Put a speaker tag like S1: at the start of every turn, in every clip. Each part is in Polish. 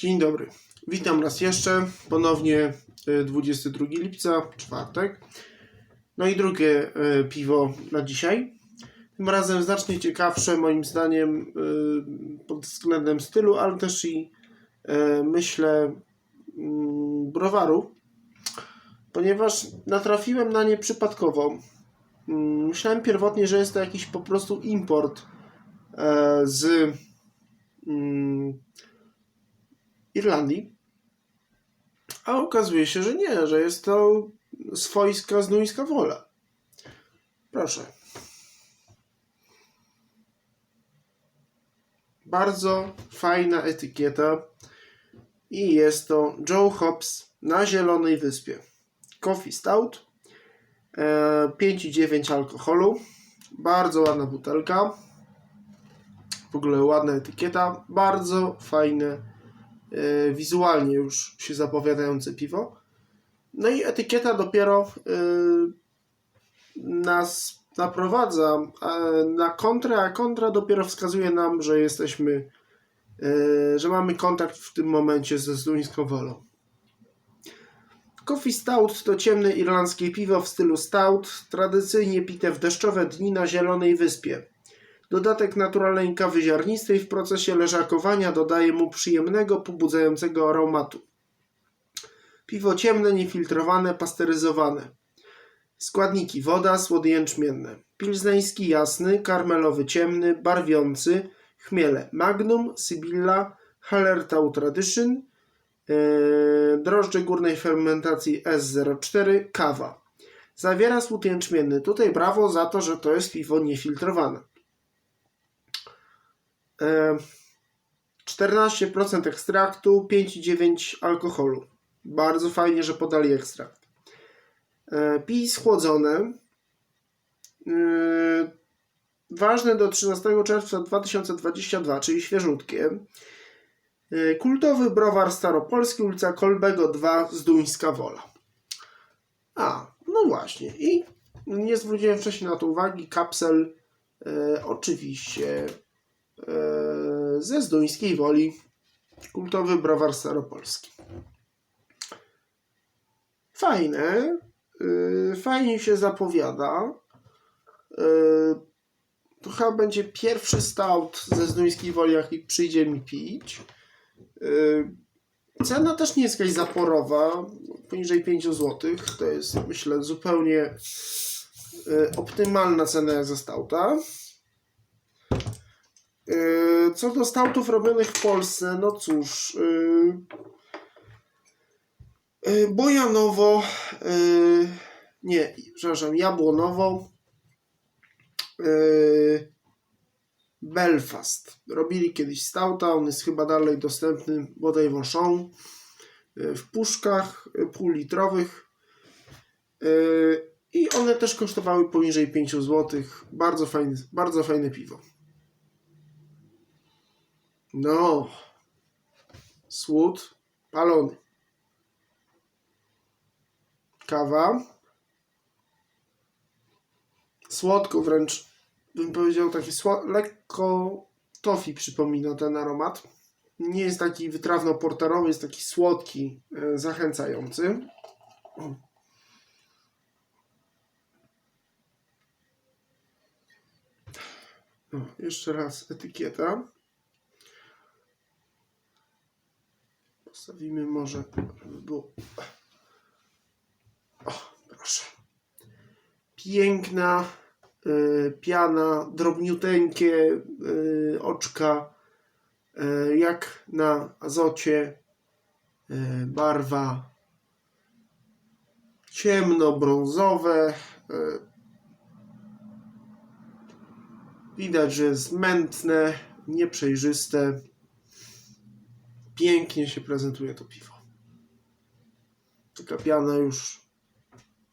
S1: Dzień dobry. Witam raz jeszcze. Ponownie y, 22 lipca, czwartek. No i drugie y, piwo na dzisiaj. Tym razem znacznie ciekawsze moim zdaniem y, pod względem stylu, ale też i y, myślę mm, browaru, ponieważ natrafiłem na nie przypadkowo. Mm, Myślałem pierwotnie, że jest to jakiś po prostu import z mm, Irlandii. A okazuje się, że nie, że jest to swojska znójska wola. Proszę. Bardzo fajna etykieta. I jest to Joe Hobbs na Zielonej Wyspie. Coffee Stout. E, 5,9 alkoholu. Bardzo ładna butelka. W ogóle ładna etykieta. Bardzo fajne e, wizualnie już się zapowiadające piwo. No i etykieta dopiero e, nas naprowadza na kontrę, a kontra dopiero wskazuje nam, że jesteśmy, e, że mamy kontakt w tym momencie ze zduńską wolą. Coffee Stout to ciemne irlandzkie piwo w stylu stout, tradycyjnie pite w deszczowe dni na Zielonej Wyspie. Dodatek naturalnej kawy ziarnistej w procesie leżakowania dodaje mu przyjemnego, pobudzającego aromatu. Piwo ciemne, niefiltrowane, pasteryzowane. Składniki: woda, słody jęczmienne. Pilzneński jasny, karmelowy ciemny, barwiący, chmiele Magnum, Sybilla, Hallertau Tradition, yy, drożdże górnej fermentacji S04, kawa. Zawiera słód jęczmienny. Tutaj brawo za to, że to jest piwo niefiltrowane. E, 14% ekstraktu, 5,9 alkoholu. Bardzo fajnie, że podali ekstrakt. E, Pij schłodzone. E, Ważne do 13 czerwca 2022, czyli świeżutkie. E, Kultowy browar staropolski, ulica Kolbego 2, Zduńska Wola. A, no właśnie. I nie zwróciłem wcześniej na to uwagi. Kapsel oczywiście ze Zduńskiej Woli. Kultowy browar staropolski. Fajne. y, Fajnie się zapowiada. Y, To chyba będzie pierwszy stout ze Zduńskiej Woli, jaki przyjdzie mi pić. Cena też nie jest jakaś zaporowa, poniżej 5 zł. To jest, myślę, zupełnie optymalna cena za stauta. Y, Co do stautów robionych w Polsce, no cóż, y, y, Bojanowo, nie, przepraszam, Jabłonowo, Belfast. Robili kiedyś stauta, on jest chyba dalej dostępny bodaj w w puszkach półlitrowych. I one też kosztowały poniżej 5 zł. Bardzo fajne, bardzo fajne piwo. No, słód palony. Kawa. Słodko wręcz, bym powiedział, taki lekko tofi przypomina ten aromat. Nie jest taki wytrawno-porterowy, jest taki słodki, e, zachęcający. O, jeszcze raz etykieta. Postawimy może, żeby było. O, proszę. Piękna y, piana, drobniuteńkie y, oczka, y, jak na azocie. Y, barwa ciemno-brązowe. Y, widać, że jest mętne, nieprzejrzyste. Pięknie się prezentuje to piwo. Taka piana już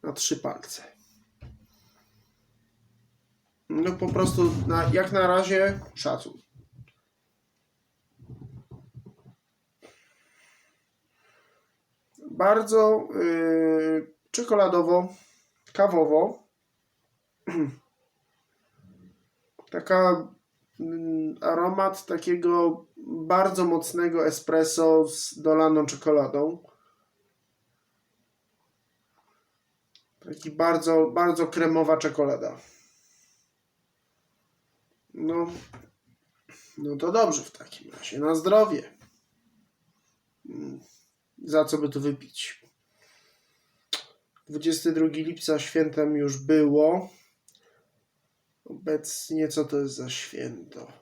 S1: na trzy palce. No po prostu na, jak na razie szacun. Bardzo yy, czekoladowo, kawowo. Taka aromat takiego bardzo mocnego espresso z dolaną czekoladą. Taki bardzo, bardzo kremowa czekolada. No, no to dobrze w takim razie. Na zdrowie. Mm, Za co by tu wypić? 22 lipca świętem już było. Obecnie co to jest za święto?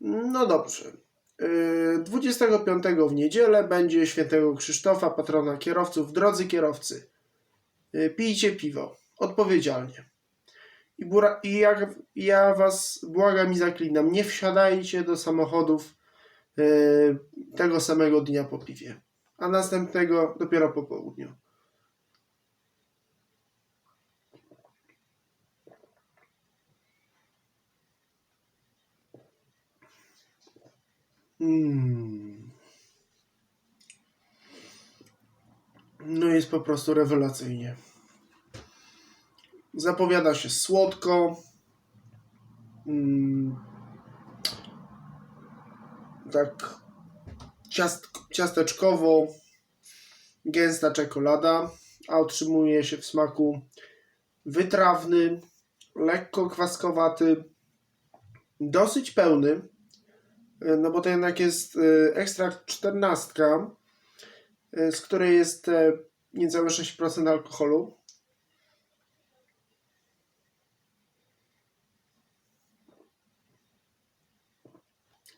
S1: No dobrze. Yy, 25 w niedzielę będzie świętego Krzysztofa, patrona kierowców. Drodzy kierowcy, yy, pijcie piwo odpowiedzialnie. I, bura, i jak ja was błagam i zaklinam, nie wsiadajcie do samochodów yy, tego samego dnia po piwie, a następnego dopiero po południu. Mm. No jest po prostu rewelacyjnie. Zapowiada się słodko. Mm. Tak ciast, ciasteczkowo. Gęsta czekolada, a otrzymuje się w smaku wytrawny, lekko kwaskowaty, dosyć pełny. No bo to jednak jest e, ekstrakt 14, e, z której jest e, niecałe 6% alkoholu.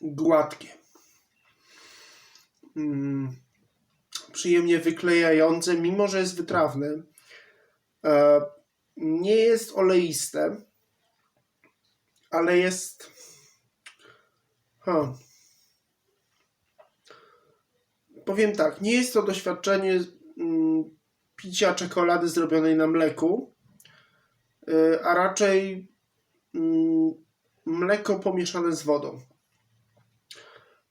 S1: Gładkie. Mm, przyjemnie wyklejające, mimo że jest wytrawne. E, nie jest oleiste, ale jest. Ha. Powiem tak, nie jest to doświadczenie mm, picia czekolady zrobionej na mleku, y, a raczej mm, mleko pomieszane z wodą.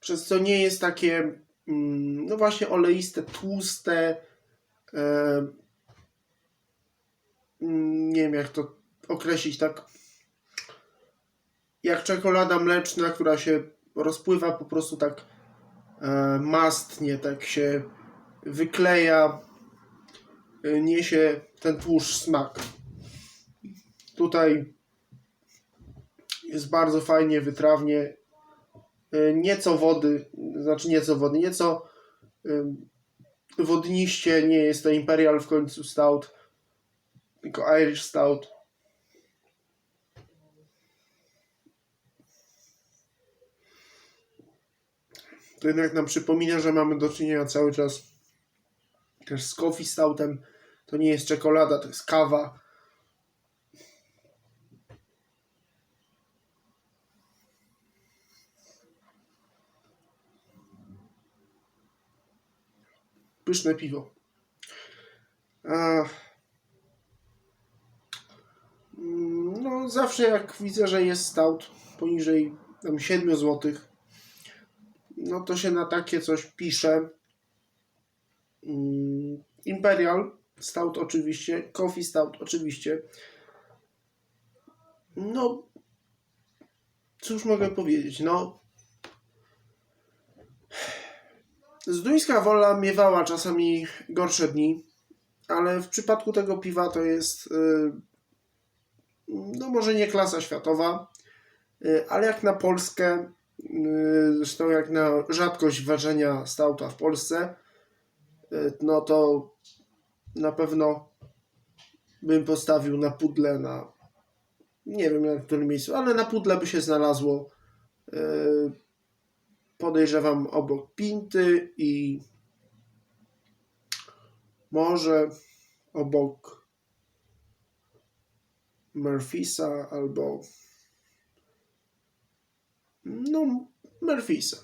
S1: Przez co nie jest takie, mm, no właśnie, oleiste, tłuste. mm, nie wiem, jak to określić tak. Jak czekolada mleczna, która się rozpływa po prostu tak e, mastnie, tak się wykleja, e, niesie ten tłuszcz smak. Tutaj jest bardzo fajnie, wytrawnie. E, Nieco wody, znaczy nieco wody, nieco wodniście, nie jest to Imperial w końcu Stout, tylko Irish Stout. To jednak nam przypomina, że mamy do czynienia cały czas też z coffee stoutem. To nie jest czekolada, to jest kawa. Pyszne piwo. A... Mm, No, zawsze jak widzę, że jest stout poniżej tam 7 złotych, no to się na takie coś pisze. Mm, Imperial Stout oczywiście, Coffee Stout oczywiście. No, cóż mogę powiedzieć, no. Zduńska Wola miewała czasami gorsze dni, ale w przypadku tego piwa to jest, y, no może nie klasa światowa, y, ale jak na Polskę, zresztą jak na rzadkość ważenia stauta w Polsce, y, no to na pewno bym postawił na pudle na nie wiem na którym miejscu, ale na pudle by się znalazło. Y, podejrzewam obok Pinty i może obok Murphysa albo no Murphysa.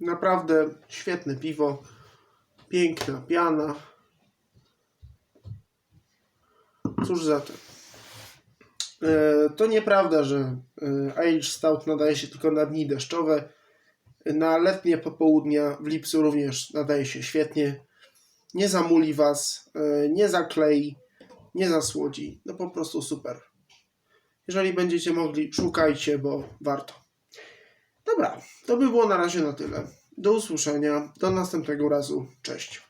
S1: Naprawdę świetne piwo, piękna piana. Cóż za to. E, To nieprawda, że e, Irish Stout nadaje się tylko na dni deszczowe. Na letnie popołudnia w lipcu również nadaje się świetnie. Nie zamuli was, e, nie zaklei, nie zasłodzi. No po prostu super. Jeżeli będziecie mogli, szukajcie, bo warto. Dobra, to by było na razie na tyle. Do usłyszenia, do następnego razu. Cześć.